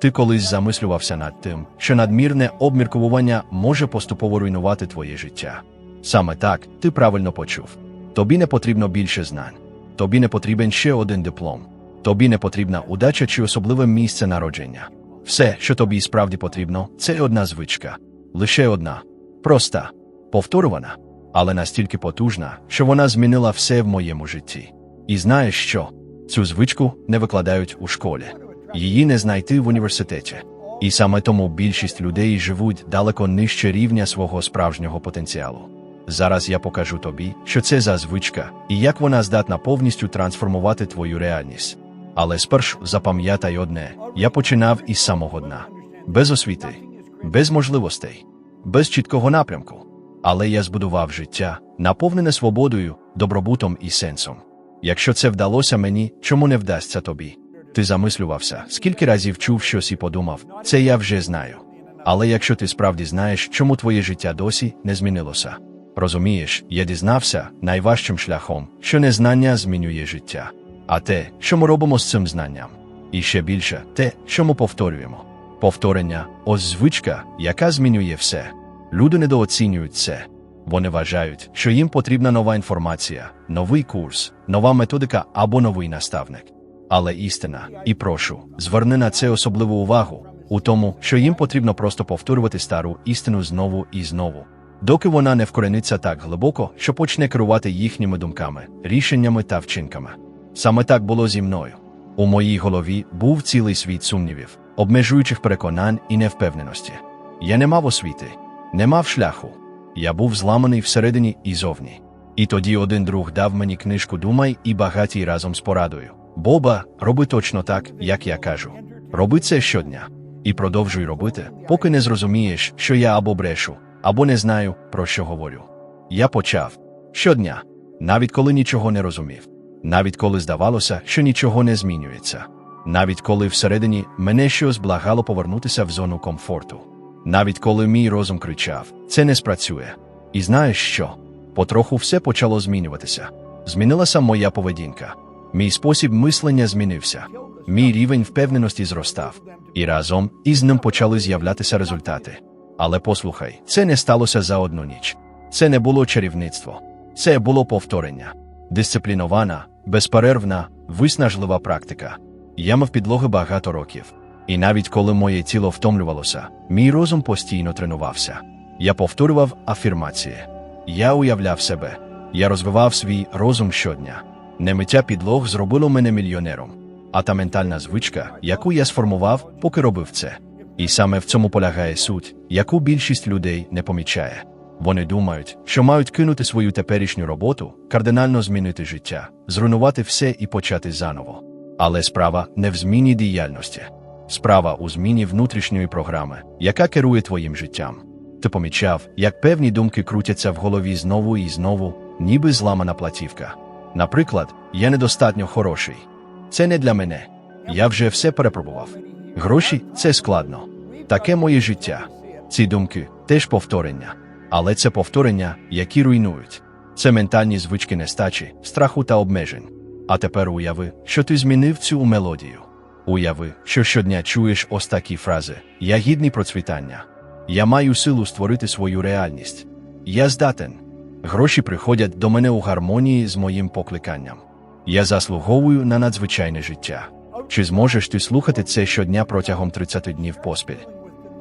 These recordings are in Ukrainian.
Ти колись замислювався над тим, що надмірне обмірковування може поступово руйнувати твоє життя. Саме так ти правильно почув. Тобі не потрібно більше знань. Тобі не потрібен ще один диплом. Тобі не потрібна удача чи особливе місце народження. Все, що тобі справді потрібно, це одна звичка. Лише одна. Проста, повторювана, але настільки потужна, що вона змінила все в моєму житті. І знаєш що? Цю звичку не викладають у школі. Її не знайти в університеті. І саме тому більшість людей живуть далеко нижче рівня свого справжнього потенціалу. Зараз я покажу тобі, що це за звичка і як вона здатна повністю трансформувати твою реальність. Але спершу запам'ятай одне: я починав із самого дна, без освіти, без можливостей, без чіткого напрямку. Але я збудував життя, наповнене свободою, добробутом і сенсом. Якщо це вдалося мені, чому не вдасться тобі? Ти замислювався, скільки разів чув щось і подумав, це я вже знаю. Але якщо ти справді знаєш, чому твоє життя досі не змінилося, розумієш, я дізнався найважчим шляхом, що незнання змінює життя, а те, що ми робимо з цим знанням, і ще більше те, що ми повторюємо. Повторення ось звичка, яка змінює все. Люди недооцінюють це. Вони вважають, що їм потрібна нова інформація, новий курс, нова методика або новий наставник. Але істина, і прошу, зверни на це особливу увагу у тому, що їм потрібно просто повторювати стару істину знову і знову, доки вона не вкорениться так глибоко, що почне керувати їхніми думками, рішеннями та вчинками. Саме так було зі мною. У моїй голові був цілий світ сумнівів, обмежуючих переконань і невпевненості. Я не мав освіти, не мав шляху. Я був зламаний всередині і зовні. І тоді один друг дав мені книжку Думай і багатій разом з порадою. Боба, роби точно так, як я кажу. Роби це щодня. І продовжуй робити, поки не зрозумієш, що я або брешу, або не знаю, про що говорю. Я почав щодня, навіть коли нічого не розумів, навіть коли здавалося, що нічого не змінюється, навіть коли всередині мене щось благало повернутися в зону комфорту, навіть коли мій розум кричав, це не спрацює. І знаєш що? Потроху все почало змінюватися. Змінилася моя поведінка. Мій спосіб мислення змінився, мій рівень впевненості зростав, і разом із ним почали з'являтися результати. Але послухай, це не сталося за одну ніч. Це не було чарівництво, це було повторення, дисциплінована, безперервна, виснажлива практика. Я мав підлоги багато років, і навіть коли моє тіло втомлювалося, мій розум постійно тренувався. Я повторював афірмації, я уявляв себе, я розвивав свій розум щодня. Немиття підлог зробило мене мільйонером, а та ментальна звичка, яку я сформував, поки робив це. І саме в цьому полягає суть, яку більшість людей не помічає. Вони думають, що мають кинути свою теперішню роботу, кардинально змінити життя, зруйнувати все і почати заново. Але справа не в зміні діяльності, справа у зміні внутрішньої програми, яка керує твоїм життям. Ти помічав, як певні думки крутяться в голові знову і знову, ніби зламана платівка. Наприклад, я недостатньо хороший. Це не для мене. Я вже все перепробував. Гроші це складно. Таке моє життя. Ці думки теж повторення. Але це повторення, які руйнують. Це ментальні звички нестачі, страху та обмежень. А тепер уяви, що ти змінив цю мелодію. Уяви, що щодня чуєш ось такі фрази: Я гідний процвітання. Я маю силу створити свою реальність. Я здатен. Гроші приходять до мене у гармонії з моїм покликанням. Я заслуговую на надзвичайне життя. Чи зможеш ти слухати це щодня протягом 30 днів поспіль?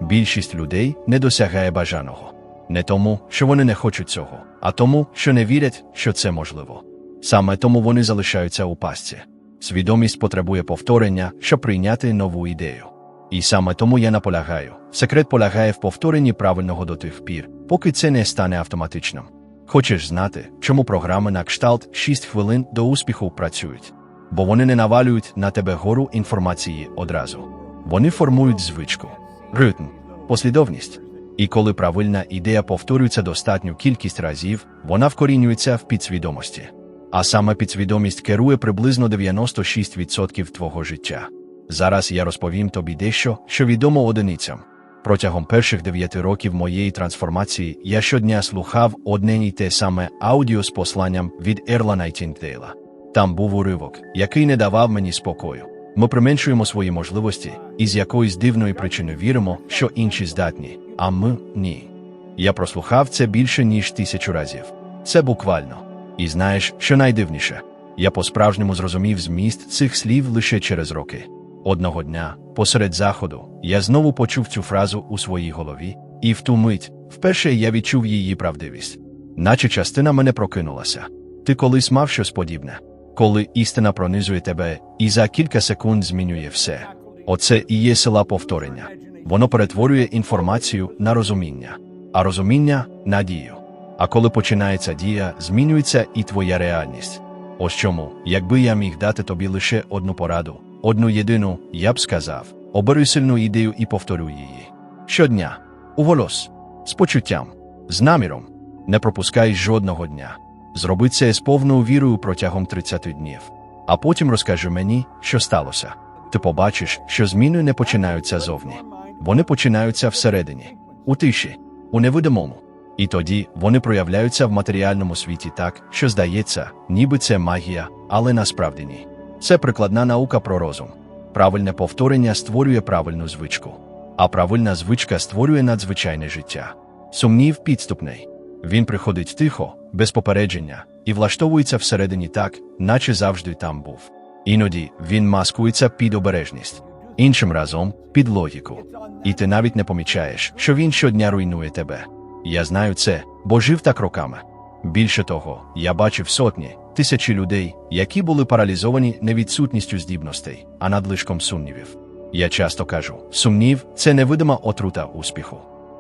Більшість людей не досягає бажаного. Не тому, що вони не хочуть цього, а тому, що не вірять, що це можливо. Саме тому вони залишаються у пастці. Свідомість потребує повторення, щоб прийняти нову ідею. І саме тому я наполягаю. Секрет полягає в повторенні правильного до тих пір, поки це не стане автоматичним. Хочеш знати, чому програми на кшталт 6 хвилин до успіху працюють? Бо вони не навалюють на тебе гору інформації одразу. Вони формують звичку, ритм, послідовність. І коли правильна ідея повторюється достатню кількість разів, вона вкорінюється в підсвідомості. А саме підсвідомість керує приблизно 96% твого життя. Зараз я розповім тобі дещо, що відомо одиницям. Протягом перших дев'яти років моєї трансформації я щодня слухав одне й те саме аудіо з посланням від Ерла Найтінгдейла. Там був уривок, який не давав мені спокою. Ми применшуємо свої можливості і з якоїсь дивної причини віримо, що інші здатні, а ми ні. Я прослухав це більше, ніж тисячу разів. Це буквально. І знаєш, що найдивніше? Я по-справжньому зрозумів зміст цих слів лише через роки. Одного дня, посеред заходу, я знову почув цю фразу у своїй голові, і в ту мить вперше я відчув її правдивість. Наче частина мене прокинулася. Ти колись мав щось подібне, коли істина пронизує тебе і за кілька секунд змінює все. Оце і є сила повторення. Воно перетворює інформацію на розуміння, а розуміння на дію. А коли починається дія, змінюється і твоя реальність. Ось чому, якби я міг дати тобі лише одну пораду, одну єдину, я б сказав: обери сильну ідею і повторюй її. Щодня, у волос, з почуттям, з наміром, не пропускай жодного дня. Зроби це з повною вірою протягом 30 днів. А потім розкажи мені, що сталося. Ти побачиш, що зміни не починаються зовні. Вони починаються всередині, у тиші, у невидимому. І тоді вони проявляються в матеріальному світі так, що здається, ніби це магія, але насправді ні. Це прикладна наука про розум. Правильне повторення створює правильну звичку, а правильна звичка створює надзвичайне життя. Сумнів підступний. Він приходить тихо, без попередження, і влаштовується всередині так, наче завжди там був. Іноді він маскується під обережність, іншим разом під логіку. І ти навіть не помічаєш, що він щодня руйнує тебе. Я знаю це, бо жив так роками. Більше того, я бачив сотні, тисячі людей, які були паралізовані не відсутністю здібностей, а надлишком сумнівів. Я часто кажу: сумнів це невидима отрута успіху.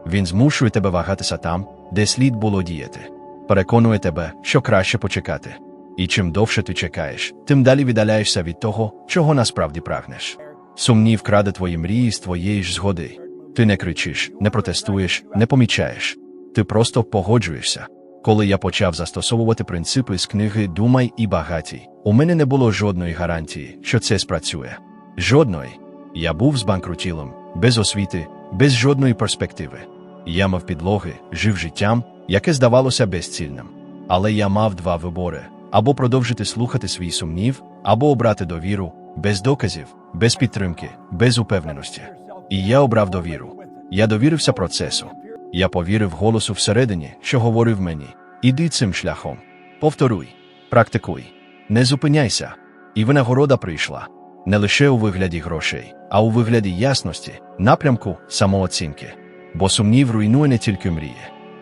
Він змушує тебе вагатися там, де слід було діяти. Переконує тебе, що краще почекати. І чим довше ти чекаєш, тим далі віддаляєшся від того, чого насправді прагнеш. Сумнів краде твої мрії з твоєї ж згоди. Ти не кричиш, не протестуєш, не помічаєш. Ти просто погоджуєшся. Коли я почав застосовувати принципи з книги Думай і багатій, у мене не було жодної гарантії, що це спрацює. Жодної. Я був збанкрутілим, без освіти, без жодної перспективи. Я мав підлоги, жив життям, яке здавалося безцільним. Але я мав два вибори: або продовжити слухати свій сумнів, або обрати довіру, без доказів, без підтримки, без упевненості. І я обрав довіру. Я довірився процесу. Я повірив голосу всередині, що говорив мені: іди цим шляхом. Повторуй, практикуй, не зупиняйся. І винагорода прийшла не лише у вигляді грошей, а у вигляді ясності, напрямку, самооцінки. Бо сумнів руйнує не тільки мрії.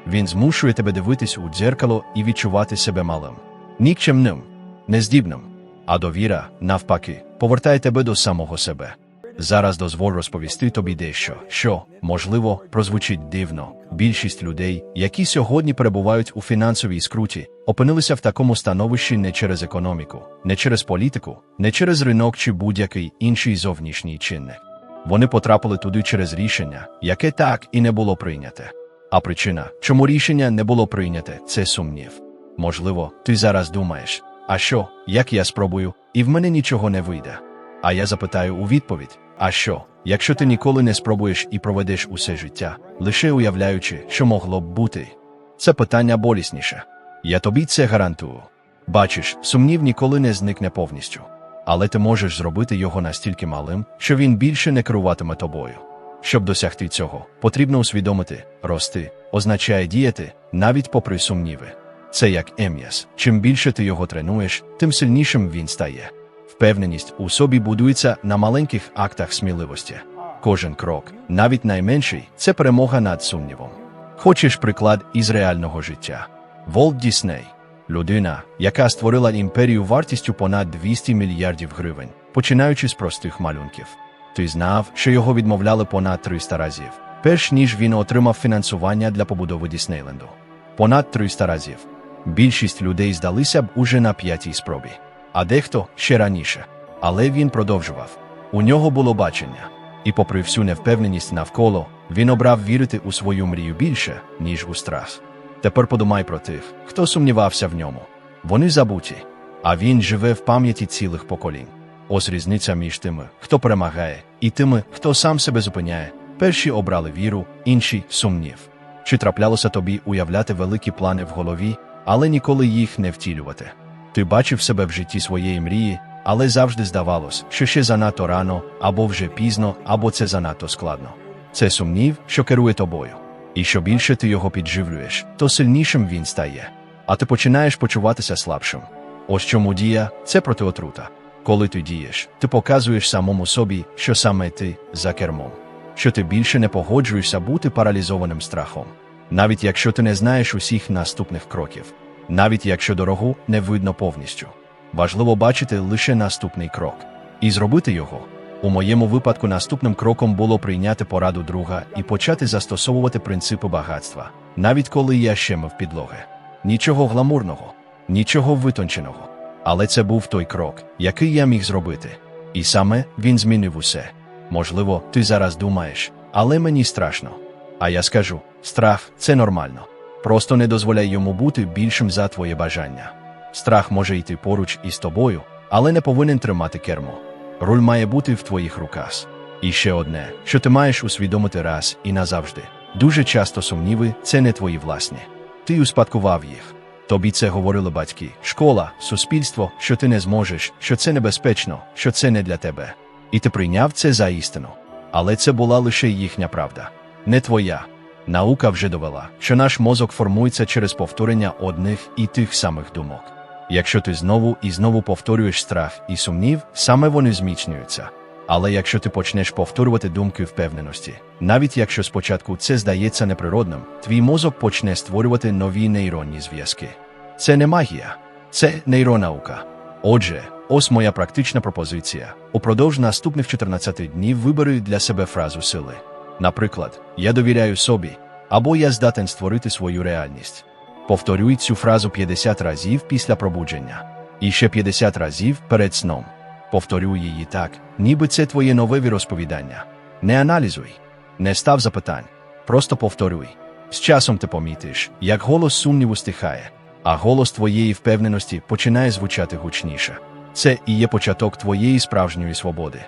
Він змушує тебе дивитись у дзеркало і відчувати себе малим, нікчемним, нездібним. А довіра, навпаки, повертає тебе до самого себе. Зараз дозволь розповісти тобі дещо, що, можливо, прозвучить дивно. Більшість людей, які сьогодні перебувають у фінансовій скруті, опинилися в такому становищі не через економіку, не через політику, не через ринок чи будь-який інший зовнішній чинник. Вони потрапили туди через рішення, яке так і не було прийняте. А причина, чому рішення не було прийняте, це сумнів. Можливо, ти зараз думаєш, а що, як я спробую, і в мене нічого не вийде. А я запитаю у відповідь: а що, якщо ти ніколи не спробуєш і проведеш усе життя, лише уявляючи, що могло б бути? Це питання болісніше. Я тобі це гарантую. Бачиш, сумнів ніколи не зникне повністю, але ти можеш зробити його настільки малим, що він більше не керуватиме тобою. Щоб досягти цього, потрібно усвідомити, рости, означає діяти, навіть попри сумніви. Це як ем'яс. Чим більше ти його тренуєш, тим сильнішим він стає. Впевненість у собі будується на маленьких актах сміливості. Кожен крок, навіть найменший, це перемога над сумнівом. Хочеш приклад із реального життя? Волт Дісней людина, яка створила імперію вартістю понад 200 мільярдів гривень, починаючи з простих малюнків. Ти знав, що його відмовляли понад 300 разів, перш ніж він отримав фінансування для побудови Діснейленду. Понад 300 разів. Більшість людей здалися б уже на п'ятій спробі а дехто ще раніше. Але він продовжував. У нього було бачення, і, попри всю невпевненість навколо, він обрав вірити у свою мрію більше, ніж у страх. Тепер подумай про тих, хто сумнівався в ньому. Вони забуті, а він живе в пам'яті цілих поколінь. Ось різниця між тими, хто перемагає, і тими, хто сам себе зупиняє. Перші обрали віру, інші сумнів. Чи траплялося тобі уявляти великі плани в голові, але ніколи їх не втілювати? Ти бачив себе в житті своєї мрії, але завжди здавалось, що ще занадто рано, або вже пізно, або це занадто складно. Це сумнів, що керує тобою. І що більше ти його підживлюєш, то сильнішим він стає. А ти починаєш почуватися слабшим. Ось чому дія це протиотрута. Коли ти дієш, ти показуєш самому собі, що саме ти за кермом, що ти більше не погоджуєшся бути паралізованим страхом, навіть якщо ти не знаєш усіх наступних кроків, навіть якщо дорогу не видно повністю. Важливо бачити лише наступний крок і зробити його. У моєму випадку наступним кроком було прийняти пораду друга і почати застосовувати принципи багатства, навіть коли я ще мив підлоги. Нічого гламурного, нічого витонченого. Але це був той крок, який я міг зробити. І саме він змінив усе. Можливо, ти зараз думаєш, але мені страшно. А я скажу: страх це нормально. Просто не дозволяй йому бути більшим за твоє бажання. Страх може йти поруч із тобою, але не повинен тримати кермо. Руль має бути в твоїх руках. І ще одне, що ти маєш усвідомити раз і назавжди. Дуже часто сумніви це не твої власні. Ти успадкував їх. Тобі це говорили батьки, школа, суспільство, що ти не зможеш, що це небезпечно, що це не для тебе. І ти прийняв це за істину. Але це була лише їхня правда, не твоя. Наука вже довела, що наш мозок формується через повторення одних і тих самих думок. Якщо ти знову і знову повторюєш страх і сумнів, саме вони зміцнюються. Але якщо ти почнеш повторювати думки впевненості, навіть якщо спочатку це здається неприродним, твій мозок почне створювати нові нейронні зв'язки. Це не магія, це нейронаука. Отже, ось моя практична пропозиція. Упродовж наступних 14 днів вибери для себе фразу сили. Наприклад, я довіряю собі, або я здатен створити свою реальність. Повторюй цю фразу 50 разів після пробудження, і ще 50 разів перед сном. Повторюй її так, ніби це твоє нове віросповідання. Не аналізуй, не став запитань, просто повторюй. З часом ти помітиш, як голос сумніву стихає, а голос твоєї впевненості починає звучати гучніше. Це і є початок твоєї справжньої свободи.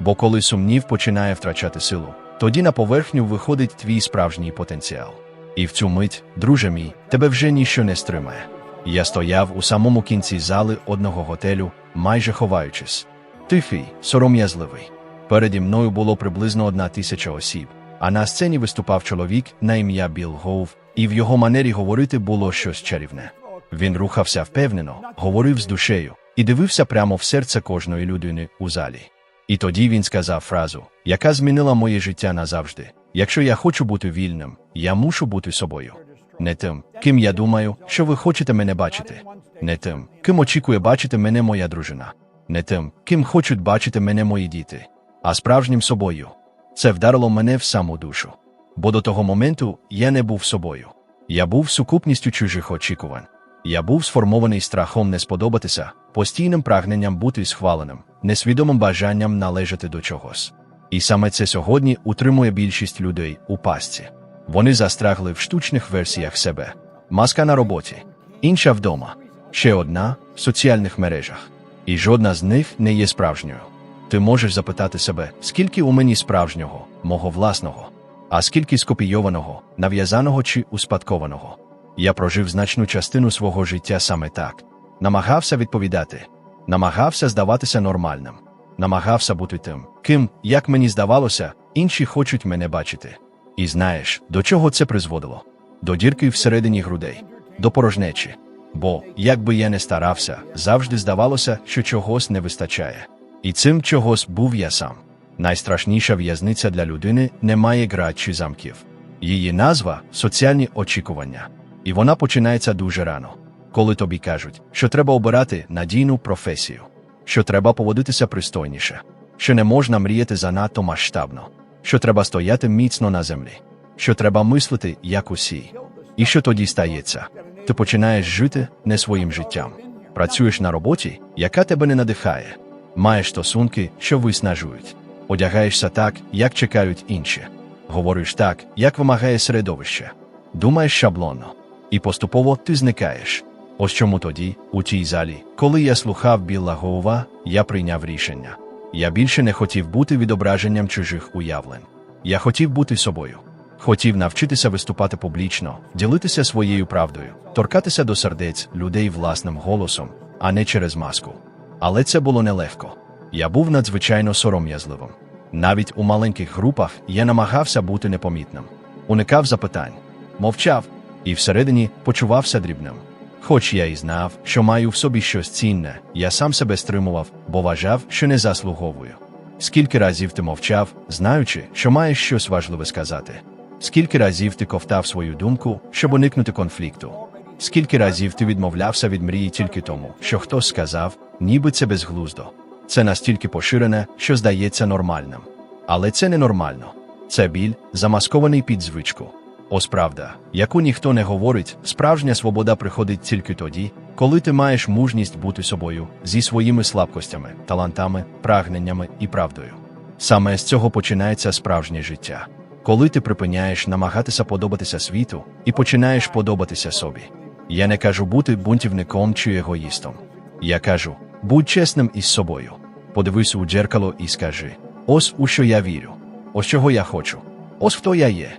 Бо коли сумнів починає втрачати силу, тоді на поверхню виходить твій справжній потенціал. І в цю мить, друже мій, тебе вже ніщо не стримає. Я стояв у самому кінці зали одного готелю, майже ховаючись. Тихий, сором'язливий. Переді мною було приблизно одна тисяча осіб, а на сцені виступав чоловік на ім'я Біл Гоув, і в його манері говорити було щось чарівне. Він рухався впевнено, говорив з душею і дивився прямо в серце кожної людини у залі. І тоді він сказав фразу, яка змінила моє життя назавжди. Якщо я хочу бути вільним, я мушу бути собою. Не тим, ким я думаю, що ви хочете мене бачити, не тим, ким очікує бачити мене моя дружина, не тим, ким хочуть бачити мене мої діти, а справжнім собою. Це вдарило мене в саму душу. Бо до того моменту я не був собою. Я був сукупністю чужих очікувань. Я був сформований страхом не сподобатися, постійним прагненням бути схваленим, несвідомим бажанням належати до чогось. І саме це сьогодні утримує більшість людей у пастці. Вони застрягли в штучних версіях себе. Маска на роботі, інша вдома, ще одна в соціальних мережах. І жодна з них не є справжньою. Ти можеш запитати себе, скільки у мені справжнього, мого власного, а скільки скопійованого, нав'язаного чи успадкованого. Я прожив значну частину свого життя саме так, намагався відповідати, намагався здаватися нормальним, намагався бути тим, ким, як мені здавалося, інші хочуть мене бачити. І знаєш, до чого це призводило? До дірки всередині грудей, до порожнечі. Бо, як би я не старався, завжди здавалося, що чогось не вистачає. І цим чогось був я сам. Найстрашніша в'язниця для людини не має град чи замків. Її назва соціальні очікування. І вона починається дуже рано, коли тобі кажуть, що треба обирати надійну професію, що треба поводитися пристойніше, що не можна мріяти занадто масштабно, що треба стояти міцно на землі, що треба мислити, як усі. І що тоді стається? Ти починаєш жити не своїм життям, працюєш на роботі, яка тебе не надихає, маєш стосунки, що виснажують, одягаєшся так, як чекають інші, говориш так, як вимагає середовище, думаєш шаблонно, і поступово ти зникаєш. Ось чому тоді, у тій залі, коли я слухав Білла Гоува, я прийняв рішення. Я більше не хотів бути відображенням чужих уявлень. Я хотів бути собою. Хотів навчитися виступати публічно, ділитися своєю правдою, торкатися до сердець людей власним голосом, а не через маску. Але це було нелегко. Я був надзвичайно сором'язливим. Навіть у маленьких групах я намагався бути непомітним, уникав запитань, мовчав і всередині почувався дрібним. Хоч я і знав, що маю в собі щось цінне, я сам себе стримував, бо вважав, що не заслуговую. Скільки разів ти мовчав, знаючи, що маєш щось важливе сказати? Скільки разів ти ковтав свою думку, щоб уникнути конфлікту? Скільки разів ти відмовлявся від мрії тільки тому, що хтось сказав, ніби це безглуздо. Це настільки поширене, що здається нормальним. Але це ненормально. Це біль, замаскований під звичку. Ось правда, яку ніхто не говорить, справжня свобода приходить тільки тоді, коли ти маєш мужність бути собою зі своїми слабкостями, талантами, прагненнями і правдою. Саме з цього починається справжнє життя, коли ти припиняєш намагатися подобатися світу і починаєш подобатися собі. Я не кажу бути бунтівником чи егоїстом. Я кажу, будь чесним із собою. Подивись у дзеркало і скажи: ось у що я вірю, ось чого я хочу, ось хто я є.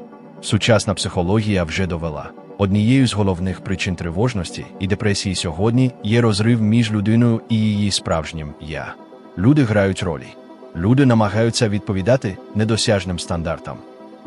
Сучасна психологія вже довела. Однією з головних причин тривожності і депресії сьогодні є розрив між людиною і її справжнім я. Люди грають ролі. Люди намагаються відповідати недосяжним стандартам.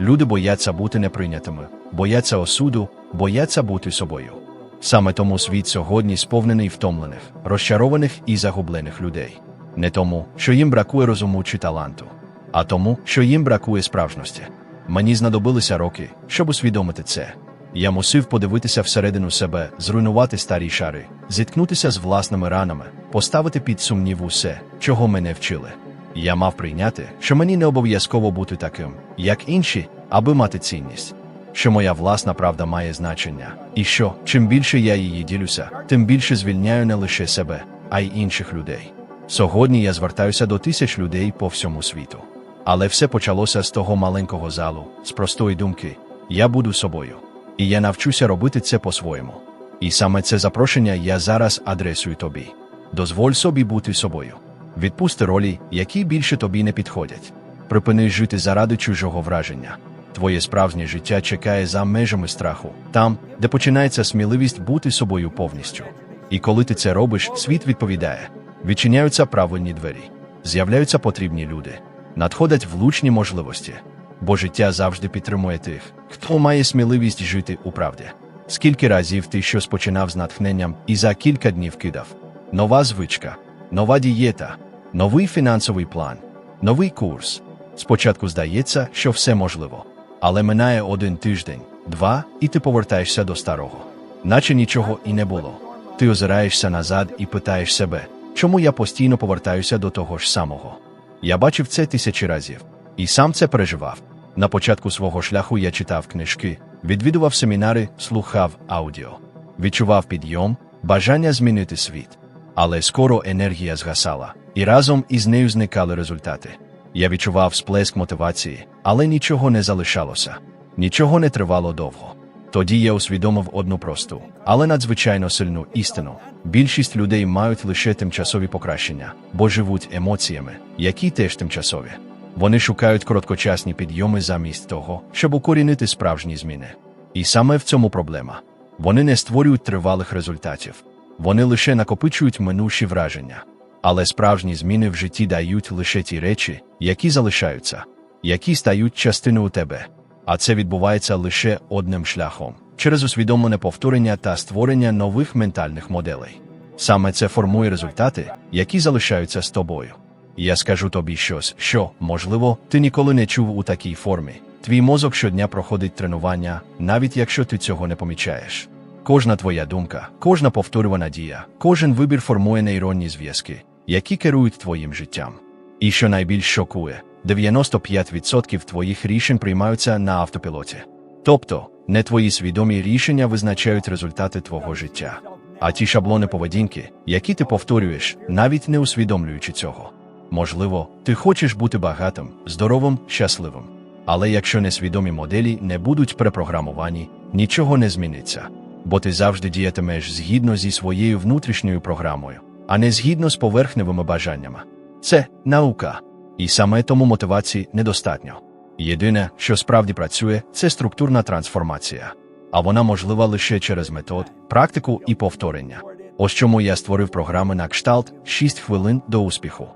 Люди бояться бути неприйнятими, бояться осуду, бояться бути собою. Саме тому світ сьогодні сповнений втомлених, розчарованих і загублених людей. Не тому, що їм бракує розуму чи таланту, а тому, що їм бракує справжності. Мені знадобилися роки, щоб усвідомити це. Я мусив подивитися всередину себе, зруйнувати старі шари, зіткнутися з власними ранами, поставити під сумнів усе, чого мене вчили. Я мав прийняти, що мені не обов'язково бути таким, як інші, аби мати цінність, що моя власна правда має значення, і що, чим більше я її ділюся, тим більше звільняю не лише себе, а й інших людей. Сьогодні я звертаюся до тисяч людей по всьому світу. Але все почалося з того маленького залу, з простої думки: я буду собою. І я навчуся робити це по-своєму. І саме це запрошення я зараз адресую тобі. Дозволь собі бути собою. Відпусти ролі, які більше тобі не підходять. Припини жити заради чужого враження. Твоє справжнє життя чекає за межами страху, там, де починається сміливість бути собою повністю. І коли ти це робиш, світ відповідає: відчиняються правильні двері, з'являються потрібні люди, надходять влучні можливості, бо життя завжди підтримує тих, хто має сміливість жити у правді. Скільки разів ти щось починав з натхненням і за кілька днів кидав? Нова звичка, нова дієта, новий фінансовий план, новий курс. Спочатку здається, що все можливо, але минає один тиждень, два, і ти повертаєшся до старого, наче нічого і не було. Ти озираєшся назад і питаєш себе, чому я постійно повертаюся до того ж самого. Я бачив це тисячі разів і сам це переживав. На початку свого шляху я читав книжки, відвідував семінари, слухав аудіо, відчував підйом, бажання змінити світ. Але скоро енергія згасала, і разом із нею зникали результати. Я відчував сплеск мотивації, але нічого не залишалося, нічого не тривало довго. Тоді я усвідомив одну просту, але надзвичайно сильну істину. Більшість людей мають лише тимчасові покращення, бо живуть емоціями, які теж тимчасові. Вони шукають короткочасні підйоми замість того, щоб укорінити справжні зміни. І саме в цьому проблема. Вони не створюють тривалих результатів, вони лише накопичують минуші враження. Але справжні зміни в житті дають лише ті речі, які залишаються, які стають частиною тебе. А це відбувається лише одним шляхом через усвідомлене повторення та створення нових ментальних моделей. Саме це формує результати, які залишаються з тобою. Я скажу тобі щось, що, можливо, ти ніколи не чув у такій формі. Твій мозок щодня проходить тренування, навіть якщо ти цього не помічаєш. Кожна твоя думка, кожна повторювана дія, кожен вибір формує нейронні зв'язки, які керують твоїм життям. І що найбільш шокує, 95% твоїх рішень приймаються на автопілоті. Тобто, не твої свідомі рішення визначають результати твого життя, а ті шаблони поведінки, які ти повторюєш, навіть не усвідомлюючи цього. Можливо, ти хочеш бути багатим, здоровим, щасливим. Але якщо несвідомі моделі не будуть перепрограмовані, нічого не зміниться, бо ти завжди діятимеш згідно зі своєю внутрішньою програмою, а не згідно з поверхневими бажаннями. Це наука, і саме тому мотивації недостатньо. Єдине, що справді працює, це структурна трансформація, а вона можлива лише через метод, практику і повторення. Ось чому я створив програми на кшталт 6 хвилин до успіху.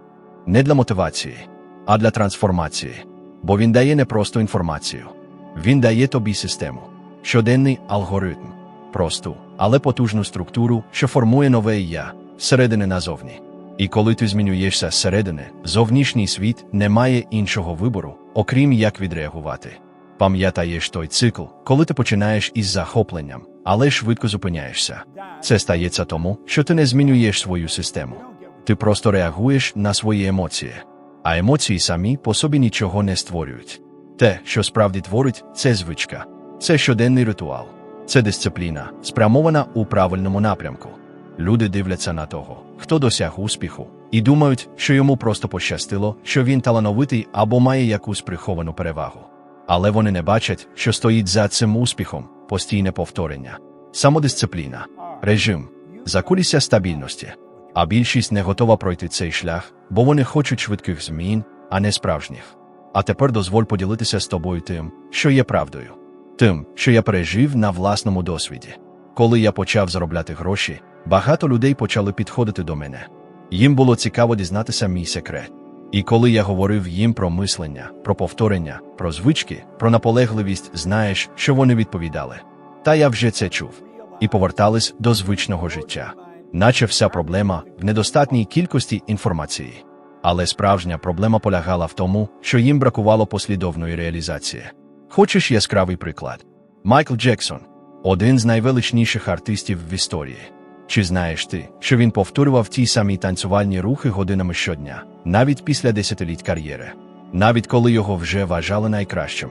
Не для мотивації, а для трансформації. Бо він дає не просто інформацію, він дає тобі систему, щоденний алгоритм, просту, але потужну структуру, що формує нове я зсередини назовні. І коли ти змінюєшся зсередини, зовнішній світ не має іншого вибору, окрім як відреагувати. Пам'ятаєш той цикл, коли ти починаєш із захопленням, але швидко зупиняєшся. Це стається тому, що ти не змінюєш свою систему. Ти просто реагуєш на свої емоції, а емоції самі по собі нічого не створюють. Те, що справді творить, це звичка, це щоденний ритуал, це дисципліна, спрямована у правильному напрямку. Люди дивляться на того, хто досяг успіху, і думають, що йому просто пощастило, що він талановитий або має якусь приховану перевагу. Але вони не бачать, що стоїть за цим успіхом постійне повторення, самодисципліна, режим, закулісся стабільності. А більшість не готова пройти цей шлях, бо вони хочуть швидких змін, а не справжніх. А тепер дозволь поділитися з тобою тим, що є правдою, тим, що я пережив на власному досвіді. Коли я почав заробляти гроші, багато людей почали підходити до мене. Їм було цікаво дізнатися мій секрет. І коли я говорив їм про мислення, про повторення, про звички, про наполегливість, знаєш, що вони відповідали. Та я вже це чув. І повертались до звичного життя. Наче вся проблема в недостатній кількості інформації. Але справжня проблема полягала в тому, що їм бракувало послідовної реалізації. Хочеш яскравий приклад? Майкл Джексон один з найвеличніших артистів в історії. Чи знаєш ти, що він повторював ті самі танцювальні рухи годинами щодня, навіть після десятиліть кар'єри, навіть коли його вже вважали найкращим?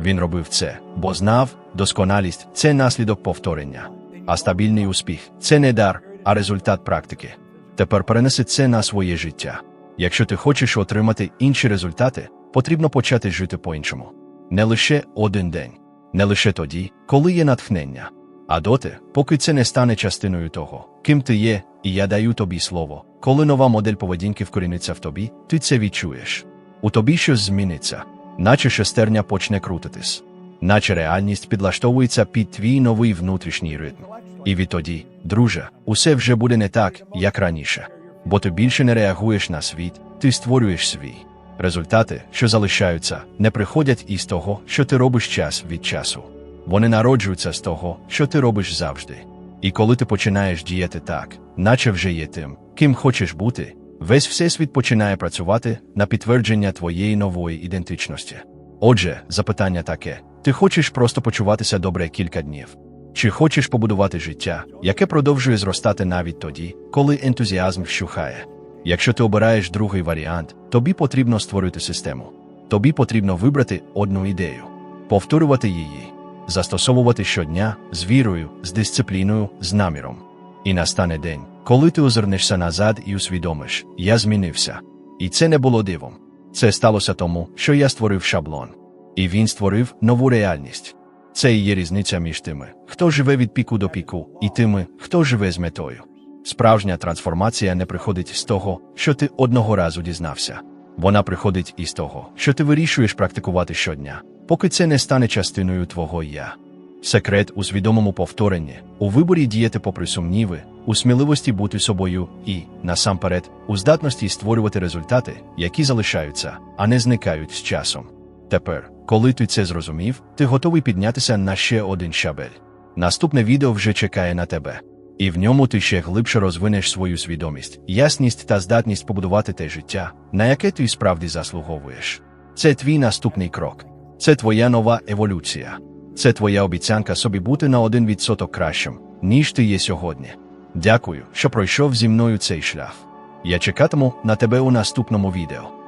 Він робив це, бо знав, досконалість це наслідок повторення, а стабільний успіх це не дар, а результат практики. Тепер перенеси це на своє життя. Якщо ти хочеш отримати інші результати, потрібно почати жити по-іншому. Не лише один день, не лише тоді, коли є натхнення, а доти, поки це не стане частиною того, ким ти є, і я даю тобі слово. Коли нова модель поведінки вкоріниться в тобі, ти це відчуєш. У тобі щось зміниться, наче шестерня почне крутитись, наче реальність підлаштовується під твій новий внутрішній ритм. І відтоді, друже, усе вже буде не так, як раніше. Бо ти більше не реагуєш на світ, ти створюєш свій. Результати, що залишаються, не приходять із того, що ти робиш час від часу. Вони народжуються з того, що ти робиш завжди. І коли ти починаєш діяти так, наче вже є тим, ким хочеш бути, весь всесвіт починає працювати на підтвердження твоєї нової ідентичності. Отже, запитання таке: ти хочеш просто почуватися добре кілька днів? Чи хочеш побудувати життя, яке продовжує зростати навіть тоді, коли ентузіазм вщухає? Якщо ти обираєш другий варіант, тобі потрібно створити систему. Тобі потрібно вибрати одну ідею, повторювати її, застосовувати щодня з вірою, з дисципліною, з наміром. І настане день, коли ти озирнешся назад і усвідомиш, я змінився. І це не було дивом. Це сталося тому, що я створив шаблон. І він створив нову реальність. Це і є різниця між тими, хто живе від піку до піку, і тими, хто живе з метою. Справжня трансформація не приходить з того, що ти одного разу дізнався. Вона приходить із того, що ти вирішуєш практикувати щодня, поки це не стане частиною твого я. Секрет у свідомому повторенні, у виборі діяти попри сумніви, у сміливості бути собою і, насамперед, у здатності створювати результати, які залишаються, а не зникають з часом. Тепер, коли ти це зрозумів, ти готовий піднятися на ще один щабель. Наступне відео вже чекає на тебе. І в ньому ти ще глибше розвинеш свою свідомість, ясність та здатність побудувати те життя, на яке ти справді заслуговуєш. Це твій наступний крок, це твоя нова еволюція, це твоя обіцянка собі бути на один відсоток кращим, ніж ти є сьогодні. Дякую, що пройшов зі мною цей шлях. Я чекатиму на тебе у наступному відео.